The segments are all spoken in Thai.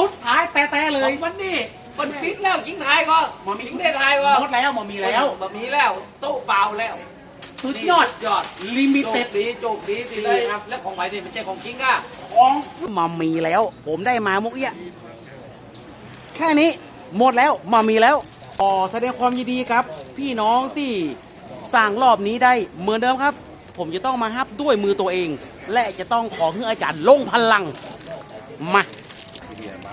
สุดท้ายแต่แต่เลขอยงวันนี้มันปิดแล้วยิงทายก็มามียิงได้ทายก็หมดแล้วมามีแล้วบะมีแล้วโต๊ะเปล่าแล้วสุดยอดยอดลิมิโจเต็กดดีโจกดีดีเลยครับ แล้วของใหม่นี่มันใช่ของจริงอะ ของมามีแล้ว ผมได้มามุกเอี้ยแค่นี้หมดแล้วมามีแล้วขอแสดงความยินดีครับ พี่น้องที่สั่งรอบนี้ได้เหมือนเดิมครับ ผมจะต้องมาฮับด้วยมือตัวเอง และจะต้องขอให้อาจารย์ลงพลังมา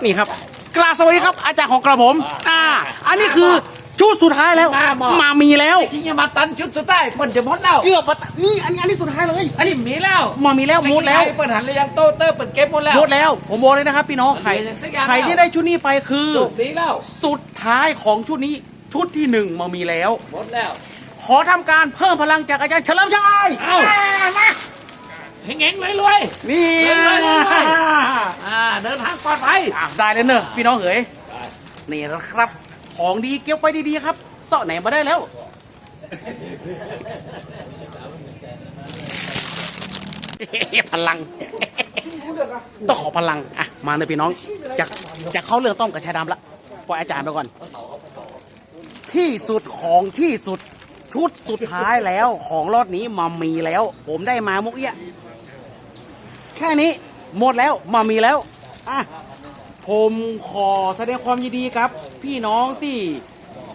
นี่ครับกราบสวัสดีครับ อาจารย์ของกระผม อ่า อันนี้คือชุดสุดท้ายแล้ว มามีแล้วไอ้ที่จะมาตันชุดสุดท้ายมันจะหมดแล้วเกือบปะตะนี่อันนี้อันนี้สุดท้ายเลย อันนี้มีแล้วมามีแล้วหมดแล้วไอ้เปิดหันเลยยังโต๊ะเตอร์เปิดเก็บหมดแล้วหมดแล้ว ผมบอกเลยนะครับพี่น้องใครเดี๋ยวสักอย่างใครที่ได้ชุดนี้ไปคือโจกดีแล้วสุดท้ายของชุดนี้ชุดที่หนึ่งมามีแล้วหมดแล้ว ขอทำการเพิ่มพลังจากอาจารย์เฉลิมชัยเอ้ามา เฮงๆรวยนี่เดินไปเดินไปๆอ่าเดินทางปลอดภัยอะได้เลยเนอะพี่น้องเอ๋ยนี่นะครับ ของดีเก็บไว้ดีๆครับเสาะไหนมาได้แล้วพลัง ต้องขอพลังอะมาเลยพี่น้องจะจะเข้าเรื่องต้มกับชายดำละปล่อยอาจารย์ไปก่อน ที่สุดของที่สุดชุดสุดท้ายแล้วของรอดนี้มามีแล้ว ผมได้มามุกเอี้ย แค่นี้หมดแล้วมามีแล้วอะผมขอแสดงความยินดีครับ พี่น้องที่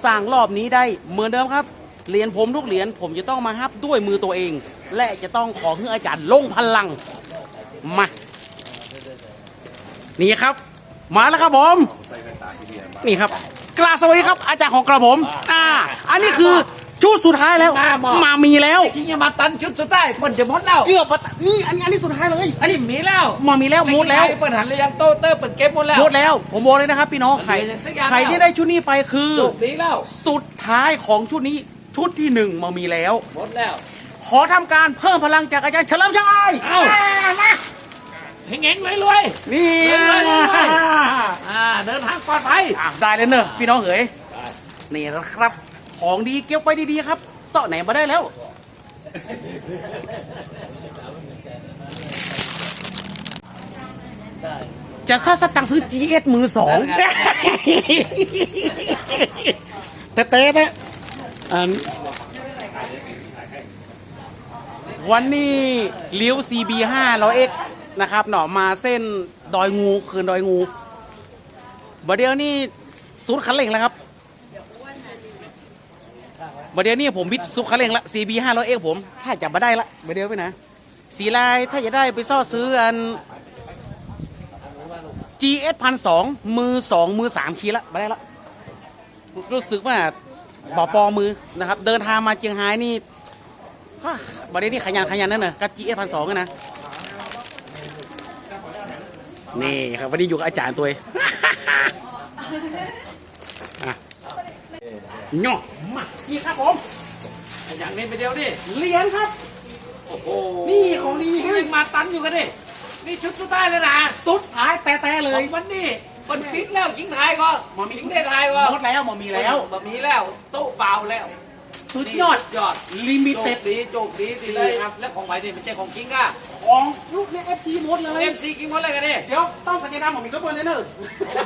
สั่งรอบนี้ได้เหมือนเดิมครับเหรียญผมทุกเหรียญผมจะต้องมาฮับด้วยมือตัวเอง และจะต้องขอให้อาจารย์ลงพลังมานี่ครับ มาแล้วครับผมนี่ครับกราบสวัสดีครับ อาจารย์ของกระผม อ่า อันนี้คือ ชุดสุดท้ายแล้วมามีแล้วไอ้ที่จะมาตันชุดสุดท้ายมันจะหมดแล้วเกือบปะตะนี่อันนี้อันนี้สุดท้ายเลยอันนี้มีแล้วมามีแล้วหมดแล้ว ไอ้เปิดหันเลยยังโต๊ะเตอร์เปิดเก็บหมดแล้ว หมดแล้ว ผมบอกเลยนะครับพี่น้องใครเดี๋ยวสักอย่างใครที่ได้ชุดนี้ไปคือโจกดีแล้วสุดท้ายของชุดนี้ชุดที่หนึ่งมามีแล้ว หมดแล้ว ขอทำการเพิ่มพลังจากอาจารย์เฉลิมชัยเอ้า มาเฮงๆรวย นี่เดินไปเดินไปๆอ่าเดินทางปลอดภัย อะได้เลยเนอะพี่น้องเอ๋ยนี่นะครับ ของดีเก็บไว้ดีๆครับเสาะไหนมาได้แล้ว จะซ่าสตังค์ซื้อ GS มือสองได้แต่เต้นะอันวันนี้เลี้ยว CB 5 0 0 X นะครับเนาะมาเส้นดอยงู คืนดอยงูบัดเดียวนี่สุดคันเร่งแล้วครับ บัดเดียวนี่ผมวิทย์สุดคันเร่งละ CB 5 0 0 X ผม ถ้าจับมาได้ละบัดเดียวไปนะ สีลายถ้าจะได้ไปซ่อซื้ออัน GS พันสองมือสองมือสามคีละมาได้ละ รู้สึกว่าบอปอมือนะครับ เดินทางมาเจียงไฮ้นี่บัดนี้นี่ขยันขยันนั่นน่ะกับ GS พันสองนะ นี่ครับวันนี้อยู่กับอาจารย์ตัวเอง เนาะมานี่ครับผมอย่างนี้ไปเดียวดิเหรียญครับ โอ้โหนี่ของดีนี่ยังมาตันอยู่กันดินี่ชุดสุดท้ายแล้วนะสุดท้ายแต่แต่เลขอยงวันนี้มันปิดแล้วยิงทายก็มามียิงได้ทายก็หมดแล้วมามีแล้วบะมีแล้วโต๊ะเปล่าแล้วสุดยอดยอดลิมิโจเต็กดดีโจกดีดีเลยครับ แล้วของใหม่นี่มันใช่ของจริงอะของลูกเนี่ยเอฟซี หมดเลยเอฟซีกินหมดเลยกันดิเดี๋ยวต้องกระเจดำผมมีกระเบื้องเลยเนอะ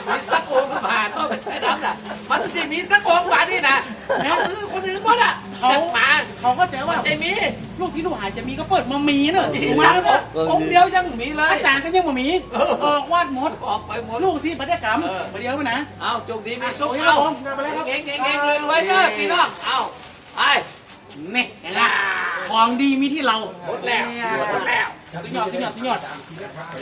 มีสักองค์ผ่านต้องใช้น้ำน่ะมันจะมีสักองค์ผ่านนี่นะแล้วคือคนอื่นหมดอะเขาแต่มาเขาก็เจอมัว่านจะมีลูกศิษย์ลูกหาจะมีก็เปิดมามีเนอะมีมาสักแล้วองค์เดียวยังมีเลยอาจารย์ก็ยังมามีเออออกวาดหมดออกไปหมดลูกศิษย์ปฏิกรรมเออมาเดียวไปนะเอาโชคดีมีสุขโอ้ยเอาครับผมไปแล้วครับเก่งเก่งเก่งรวยรวยเด้อพี่น้องเอาไปนี่เห็นไหมของดีมีที่เราหมดแล้วหมดแล้ว สุดย